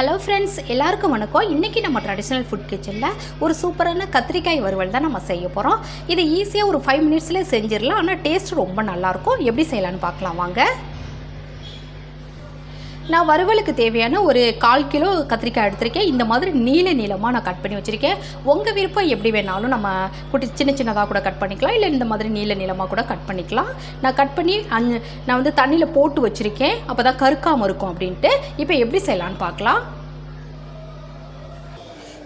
Hello friends எல்லாருக்கும் வணக்கம். இன்றைக்கி நம்ம ட்ரெடிஷ்னல் ஃபுட் கிச்சனில் ஒரு சூப்பரான கத்திரிக்காய் வறுவல் தான் நம்ம செய்ய போகிறோம் இது ஈஸியாக ஒரு ஃபைவ் மினிட்ஸ்லேயே செஞ்சிடலாம். ஆனால் டேஸ்ட் ரொம்ப நல்லாயிருக்கும் எப்படி செய்யலான்னு பார்க்கலாம். வாங்க. நான் வறுவலுக்கு தேவையான ஒரு கால் கிலோ கத்திரிக்காய் எடுத்திருக்கேன். இந்த மாதிரி நீல நீளமாக நான் கட் பண்ணி வச்சுருக்கேன். உங்கள் விருப்பம் எப்படி வேணாலும் நம்ம குட்டி சின்ன சின்னதாக கூட கட் பண்ணிக்கலாம். இல்லை இந்த மாதிரி நீல நீளமாக கூட கட் பண்ணிக்கலாம். நான் கட் பண்ணி அஞ்சு நான் வந்து தண்ணியில் போட்டு வச்சுருக்கேன். அப்போ தான் கருக்காமல் இருக்கும் அப்படின்ட்டு. இப்போ எப்படி செய்யலான்னு பார்க்கலாம்.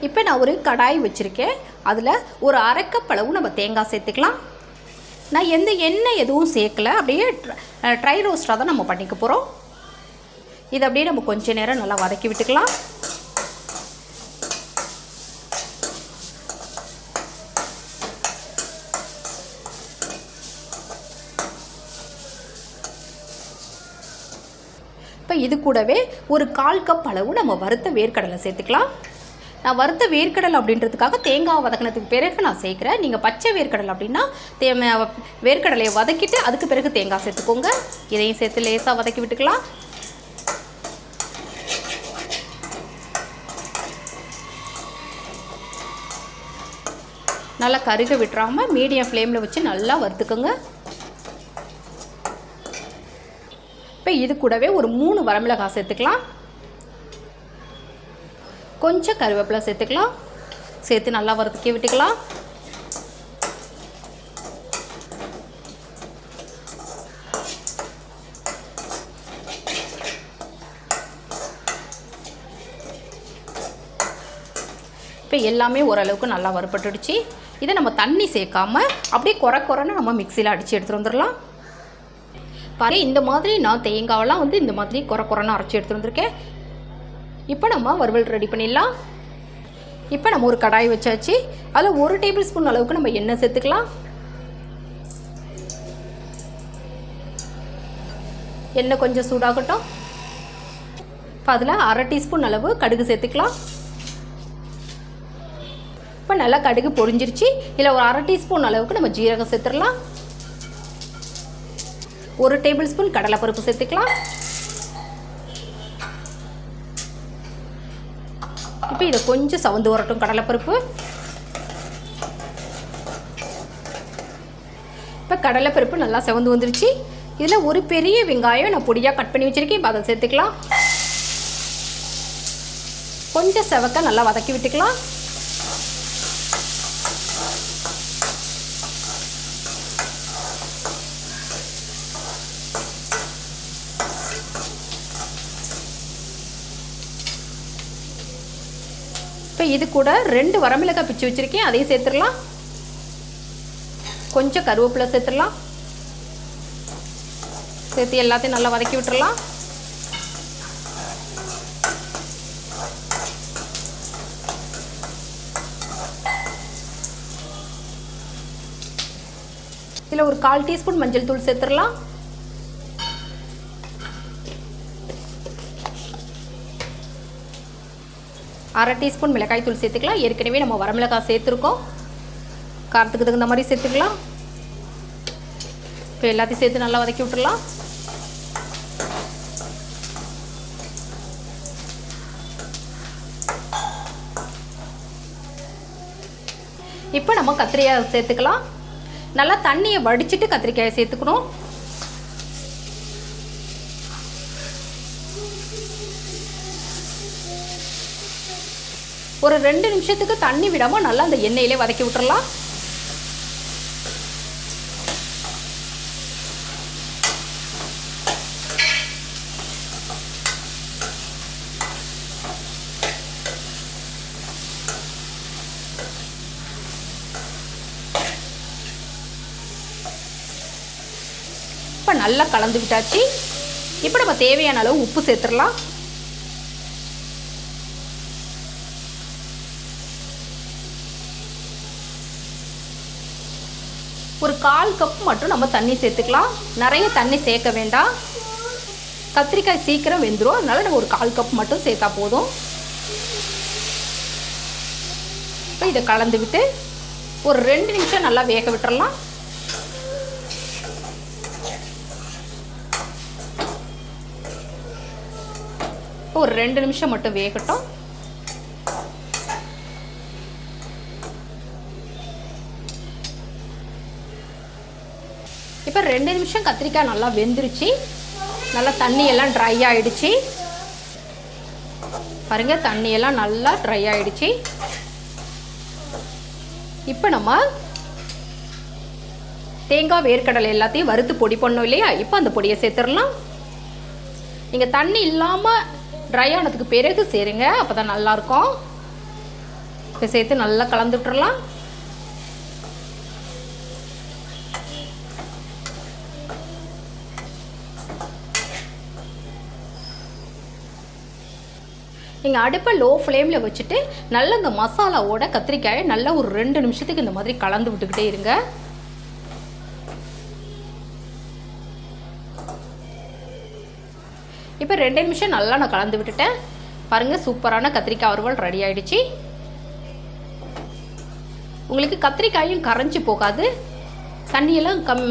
இப்போ நான் ஒரு கடாய் வச்சுருக்கேன். அதில் ஒரு அரைக்கப்பளவு நம்ம தேங்காய் சேர்த்துக்கலாம். நான் எந்த எண்ணெய் எதுவும் சேர்க்கல. அப்படியே ட்ரை ரோஸ்ட்டாக தான் நம்ம பண்ணிக்க போகிறோம் இதை அப்படியே நம்ம கொஞ்ச நேரம் நல்லா வதக்கி விட்டுக்கலாம். இப்போ இது கூடவே ஒரு கால் கப் அளவு நம்ம வறுத்த வேர்க்கடலை சேர்த்துக்கலாம். நான் வறுத்த வேர்க்கடலை அப்படின்றதுக்காக தேங்காய் வதக்கினதுக்கு பிறகு நான் சேர்க்குறேன். நீங்கள் பச்சை வேர்க்கடலை அப்படின்னா தே வேர்க்கடலையை வதக்கிட்டு அதுக்கு பிறகு தேங்காய் சேர்த்துக்கோங்க. இதையும் சேர்த்து லேசாக வதக்கி விட்டுக்கலாம். நல்லா கருக விட்டுறாமல் மீடியம் ஃப்ளேமில் வச்சு நல்லா வறுத்துக்கோங்க. இப்போ இது கூடவே ஒரு மூணு வரமிளகாய் சேர்த்துக்கலாம். கொஞ்சம் கருவேப்பிலை சேர்த்துக்கலாம். சேர்த்து நல்லா வறுத்துக்கி விட்டுக்கலாம் இப்போ எல்லாமே ஓரளவுக்கு நல்லா வறுபட்டுடுச்சு. இதை நம்ம தண்ணி சேர்க்காம அப்படியே குறை குறைன்னு நம்ம மிக்சியில் அடித்து எடுத்துகிட்டு வந்துடலாம். பாரு இந்த மாதிரி நான் தேங்காவெல்லாம் வந்து இந்த மாதிரி குறை குறைன்னு அரைச்சி எடுத்துகிட்டு வந்திருக்கேன். இப்போ நம்ம வறுவல் ரெடி பண்ணிடலாம். இப்போ நம்ம ஒரு கடாய் வச்சாச்சு. அதில் ஒரு டேபிள் ஸ்பூன் அளவுக்கு நம்ம எண்ணெய் சேர்த்துக்கலாம். எண்ணெய் கொஞ்சம் சூடாகட்டும். இப்போ அதில் அரை டீஸ்பூன் அளவு கடுகு சேர்த்துக்கலாம். இப்போ நல்லா கடுகு பொரிஞ்சிருச்சு. இல்லை ஒரு அரை டீஸ்பூன் அளவுக்கு நம்ம ஜீரகம் சேர்த்துடலாம். ஒரு டேபிள் ஸ்பூன் கடலைப்பருப்பு சேர்த்துக்கலாம். இப்போ இதை கொஞ்சம் சவுந்து வரட்டும் கடலைப்பருப்பு. இப்போ கடலைப்பருப்பு நல்லா செவந்து வந்துருச்சு. இதில் ஒரு பெரிய வெங்காயம் நான் பொடியாக கட் பண்ணி வச்சுருக்கேன். இப்போ அதை சேர்த்துக்கலாம். கொஞ்சம் செவக்க நல்லா வதக்கி விட்டுக்கலாம். இப்போ இது கூட ரெண்டு வரமிளகாய் பிச்சு வச்சுருக்கேன். அதையும் சேர்த்துடலாம். கொஞ்சம் கருவேப்பிலை சேர்த்துடலாம். சேர்த்து எல்லாத்தையும் நல்லா வதக்கி விட்டுறலாம் இதில் ஒரு கால் டீஸ்பூன் மஞ்சள் தூள் சேர்த்துடலாம். அரை டீஸ்பூன் மிளகாய் தூள் சேர்த்துக்கலாம். ஏற்கனவே நம்ம வரமிளகாய் சேர்த்துருக்கோம். காரத்துக்கு தகுந்த மாதிரி சேர்த்துக்கலாம். இப்போ எல்லாத்தையும் சேர்த்து நல்லா வதக்கி விட்டுடலாம். இப்போ நம்ம கத்திரிக்காய் சேர்த்துக்கலாம். நல்லா தண்ணியை வடிச்சிட்டு கத்திரிக்காயை சேர்த்துக்கணும். ஒரு ரெண்டு நிமிஷத்துக்கு தண்ணி விடாமல் நல்லா அந்த எண்ணெயிலே வதக்கி விட்டுறலாம். இப்போ நல்லா கலந்து விட்டாச்சு. இப்போ நம்ம தேவையான அளவு உப்பு சேர்த்துடலாம். ஒரு கால் கப் மட்டும் நம்ம தண்ணி சேர்த்துக்கலாம். நிறைய தண்ணி சேர்க்க வேண்டாம். கத்திரிக்காய் சீக்கிரம் வெந்துடும் அதனால் நம்ம ஒரு கால் கப் மட்டும் சேர்த்தா போதும். இப்போ இதை கலந்து விட்டு ஒரு ரெண்டு நிமிஷம் நல்லா வேக விட்டுறலாம். ஒரு ரெண்டு நிமிஷம் மட்டும் வேகட்டும். இப்போ ரெண்டு நிமிஷம் கத்திரிக்காய் நல்லா வெந்துருச்சு. நல்லா தண்ணியெல்லாம் ட்ரை ஆகிடுச்சு பாருங்கள் தண்ணி எல்லாம் நல்லா ட்ரை ஆகிடுச்சு இப்போ நம்ம தேங்காய் வேர்க்கடலை எல்லாத்தையும் வறுத்து பொடி பண்ணோம் இல்லையா? இப்போ அந்த பொடியை சேர்த்துடலாம். நீங்கள் தண்ணி இல்லாமல் ட்ரை ஆனதுக்கு பிறகு சேருங்க. அப்போ தான் நல்லாயிருக்கும் இப்போ சேர்த்து நல்லா கலந்து நீங்கள் அடுப்பை லோ ஃப்ளேமில் வச்சுட்டு நல்ல இந்த மசாலாவோட கத்திரிக்காயை நல்லா ஒரு ரெண்டு நிமிஷத்துக்கு இந்த மாதிரி கலந்து விட்டுக்கிட்டே இருங்க. இப்போ ரெண்டு நிமிஷம் நல்லா நான் கலந்து விட்டுட்டேன். பாருங்கள் சூப்பரான கத்திரிக்காய் வறுவல் ரெடி ஆகிடுச்சு உங்களுக்கு கத்திரிக்காயும் கரைஞ்சி போகாது. தண்ணியெல்லாம் கம்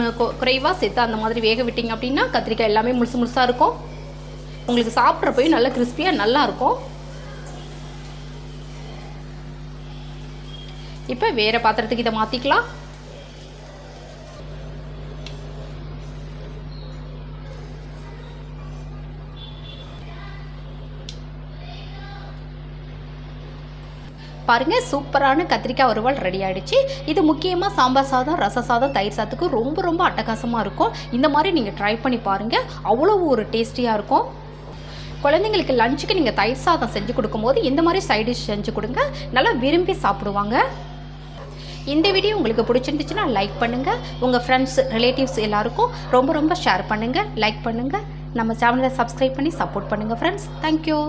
குறைவாக சேர்த்து அந்த மாதிரி வேக விட்டீங்க அப்படின்னா கத்திரிக்காய் எல்லாமே முழுசு முழுசாக இருக்கும். உங்களுக்கு சாப்பிட்றப்பையும் நல்லா கிறிஸ்பியாக நல்லாயிருக்கும் இப்போ வேறு பாத்திரத்துக்கு இதை மாற்றிக்கலாம் பாருங்க சூப்பரான கத்திரிக்காய் வறுவல் ரெடி ஆயிடுச்சு. இது முக்கியமாக சாம்பார் சாதம் ரச சாதம் தயிர் சாதத்துக்கு ரொம்ப ரொம்ப அட்டகாசமாக இருக்கும். இந்த மாதிரி நீங்கள் ட்ரை பண்ணி பாருங்கள் அவ்வளோ ஒரு டேஸ்டியாக இருக்கும். குழந்தைங்களுக்கு லஞ்சுக்கு நீங்கள் தயிர் சாதம் செஞ்சு கொடுக்கும்போது இந்த மாதிரி சைட் டிஷ் செஞ்சு கொடுங்க. நல்லா விரும்பி சாப்பிடுவாங்க. இந்த வீடியோ உங்களுக்கு பிடிச்சிருந்துச்சுன்னா லைக் பண்ணுங்கள் உங்கள் ஃப்ரெண்ட்ஸ் ரிலேட்டிவ்ஸ் எல்லாருக்கும் ரொம்ப ரொம்ப ஷேர் பண்ணுங்கள் லைக் பண்ணுங்கள் நம்ம சேனலை சப்ஸ்கிரைப் பண்ணி சப்போர்ட் பண்ணுங்கள் ஃப்ரெண்ட்ஸ் தேங்க்யூ